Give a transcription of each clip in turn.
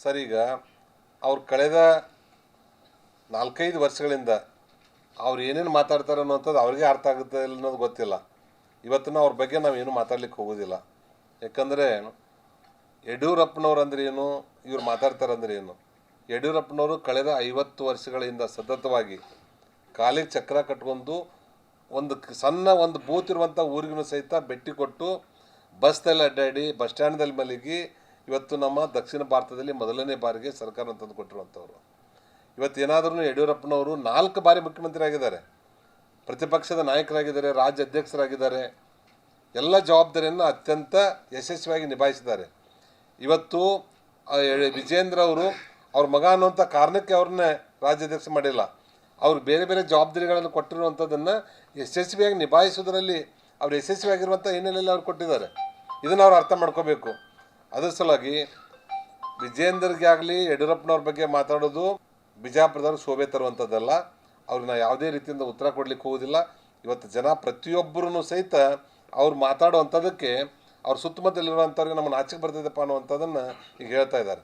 Sir, ಈಗ ಅವ್ರು ಕಳೆದ ನಾಲ್ಕೈದು ವರ್ಷಗಳಿಂದ ಅವ್ರು ಏನೇನು ಮಾತಾಡ್ತಾರೆ ಅನ್ನೋಂಥದ್ದು ಅವ್ರಿಗೆ ಅರ್ಥ ಆಗುತ್ತೆ ಇಲ್ಲ ಅನ್ನೋದು ಗೊತ್ತಿಲ್ಲ. ಇವತ್ತಿನ ಅವ್ರ ಬಗ್ಗೆ ನಾವು ಏನು ಮಾತಾಡ್ಲಿಕ್ಕೆ ಹೋಗೋದಿಲ್ಲ. ಯಾಕಂದರೆ ಯಡಿಯೂರಪ್ಪನವ್ರು ಅಂದ್ರೆ ಏನು, ಇವ್ರು ಮಾತಾಡ್ತಾರೆ ಅಂದ್ರೆ ಏನು? ಯಡಿಯೂರಪ್ಪನವರು ಕಳೆದ ಐವತ್ತು ವರ್ಷಗಳಿಂದ ಸತತವಾಗಿ ಕಾಲಿಗೆ ಚಕ್ರ ಕಟ್ಕೊಂಡು ಒಂದು ಸಣ್ಣ ಒಂದು ಬೂತ್ ಇರುವಂಥ ಊರಿಗೂ ಸಹಿತ ಭೇಟಿ ಕೊಟ್ಟು ಬಸ್ನಲ್ಲಿ ಅಡ್ಡಾಡಿ ಬಸ್ ಸ್ಟ್ಯಾಂಡ್ದಲ್ಲಿ ಮಲಗಿ ಇವತ್ತು ನಮ್ಮ ದಕ್ಷಿಣ ಭಾರತದಲ್ಲಿ ಮೊದಲನೇ ಬಾರಿಗೆ ಸರ್ಕಾರ ತಂದು ಕೊಟ್ಟಿರುವಂಥವ್ರು. ಇವತ್ತೇನಾದರೂ ಯಡಿಯೂರಪ್ಪನವರು ನಾಲ್ಕು ಬಾರಿ ಮುಖ್ಯಮಂತ್ರಿ ಆಗಿದ್ದಾರೆ ಪ್ರತಿಪಕ್ಷದ ನಾಯಕರಾಗಿದ್ದಾರೆ, ರಾಜ್ಯ ಅಧ್ಯಕ್ಷರಾಗಿದ್ದಾರೆ. ಎಲ್ಲ ಜವಾಬ್ದಾರಿಯನ್ನು ಅತ್ಯಂತ ಯಶಸ್ವಿಯಾಗಿ ನಿಭಾಯಿಸಿದ್ದಾರೆ. ಇವತ್ತು ವಿಜೇಂದ್ರ ಅವರು ಅವ್ರ ಮಗ ಅನ್ನುವಂಥ ಕಾರಣಕ್ಕೆ ಅವ್ರನ್ನೇ ರಾಜ್ಯಾಧ್ಯಕ್ಷ ಮಾಡಿಲ್ಲ. ಅವರು ಬೇರೆ ಬೇರೆ ಜವಾಬ್ದಾರಿಗಳನ್ನು ಕೊಟ್ಟಿರುವಂಥದ್ದನ್ನು ಯಶಸ್ವಿಯಾಗಿ ನಿಭಾಯಿಸುವುದರಲ್ಲಿ ಅವ್ರು ಯಶಸ್ವಿಯಾಗಿರುವಂಥ ಹಿನ್ನೆಲೆಯಲ್ಲಿ ಅವ್ರು ಕೊಟ್ಟಿದ್ದಾರೆ. ಇದನ್ನು ಅವ್ರು ಅರ್ಥ ಮಾಡ್ಕೋಬೇಕು. ಅದ್ರ ಸಲುವಾಗಿ ವಿಜೇಂದರ್ಗೆ ಆಗಲಿ, ಯಡಿಯೂರಪ್ಪನವ್ರ ಬಗ್ಗೆ ಮಾತಾಡೋದು ಬಿಜಾಪುರದವ್ರು ಶೋಭೆ ತರುವಂಥದ್ದಲ್ಲ. ಅವ್ರನ್ನ ಯಾವುದೇ ರೀತಿಯಿಂದ ಉತ್ತರ ಕೊಡಲಿಕ್ಕೆ ಹೋಗೋದಿಲ್ಲ. ಇವತ್ತು ಜನ ಪ್ರತಿಯೊಬ್ಬರೂ ಸಹಿತ ಅವ್ರು ಮಾತಾಡುವಂಥದ್ದಕ್ಕೆ ಅವ್ರ ಸುತ್ತಮುತ್ತಲಿರುವಂಥವ್ರಿಗೆ ನಮ್ಮನ್ನು ಆಚೆಗೆ ಬರ್ತಿದ್ದಪ್ಪ ಅನ್ನುವಂಥದ್ದನ್ನು ಈಗ ಹೇಳ್ತಾ ಇದ್ದಾರೆ.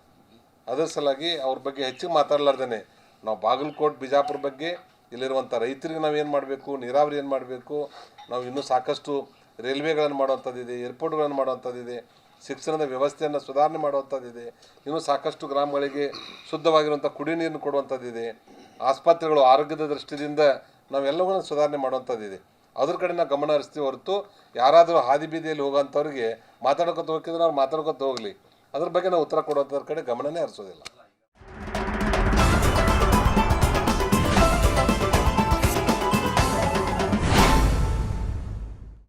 ಅದರ ಸಲುವಾಗಿ ಅವ್ರ ಬಗ್ಗೆ ಹೆಚ್ಚಿಗೆ ಮಾತಾಡಲಾರ್ದೇನೆ. ನಾವು ಬಾಗಲಕೋಟ್, ಬಿಜಾಪುರ ಬಗ್ಗೆ ಇಲ್ಲಿರುವಂಥ ರೈತರಿಗೆ ನಾವು ಏನು ಮಾಡಬೇಕು, ನೀರಾವರಿ ಏನು ಮಾಡಬೇಕು, ನಾವು ಇನ್ನೂ ಸಾಕಷ್ಟು ರೈಲ್ವೆಗಳನ್ನು ಮಾಡುವಂಥದ್ದಿದೆ, ಏರ್ಪೋರ್ಟ್ಗಳನ್ನು ಮಾಡುವಂಥದ್ದಿದೆ, ಶಿಕ್ಷಣದ ವ್ಯವಸ್ಥೆಯನ್ನು ಸುಧಾರಣೆ ಮಾಡುವಂಥದ್ದಿದೆ, ಇನ್ನೂ ಸಾಕಷ್ಟು ಗ್ರಾಮಗಳಿಗೆ ಶುದ್ಧವಾಗಿರುವಂಥ ಕುಡಿ ನೀರನ್ನು ಕೊಡುವಂಥದ್ದಿದೆ, ಆಸ್ಪತ್ರೆಗಳು ಆರೋಗ್ಯದ ದೃಷ್ಟಿಯಿಂದ ನಾವೆಲ್ಲವನ್ನು ಸುಧಾರಣೆ ಮಾಡುವಂಥದ್ದಿದೆ. ಅದ್ರ ಕಡೆ ನಾವು ಗಮನ ಹರಿಸ್ತೀವಿ ಹೊರತು ಯಾರಾದರೂ ಹಾದಿ ಬೀದಿಯಲ್ಲಿ ಹೋಗೋಂಥವ್ರಿಗೆ ಮಾತಾಡ್ಕೊತ ಹೋಗಿದ್ರೆ ಅವ್ರು ಮಾತಾಡ್ಕೊತ ಹೋಗಲಿ. ಅದ್ರ ಬಗ್ಗೆ ನಾವು ಉತ್ತರ ಕೊಡುವಂಥದ್ರ ಕಡೆ ಗಮನನೇ ಹರಿಸೋದಿಲ್ಲ.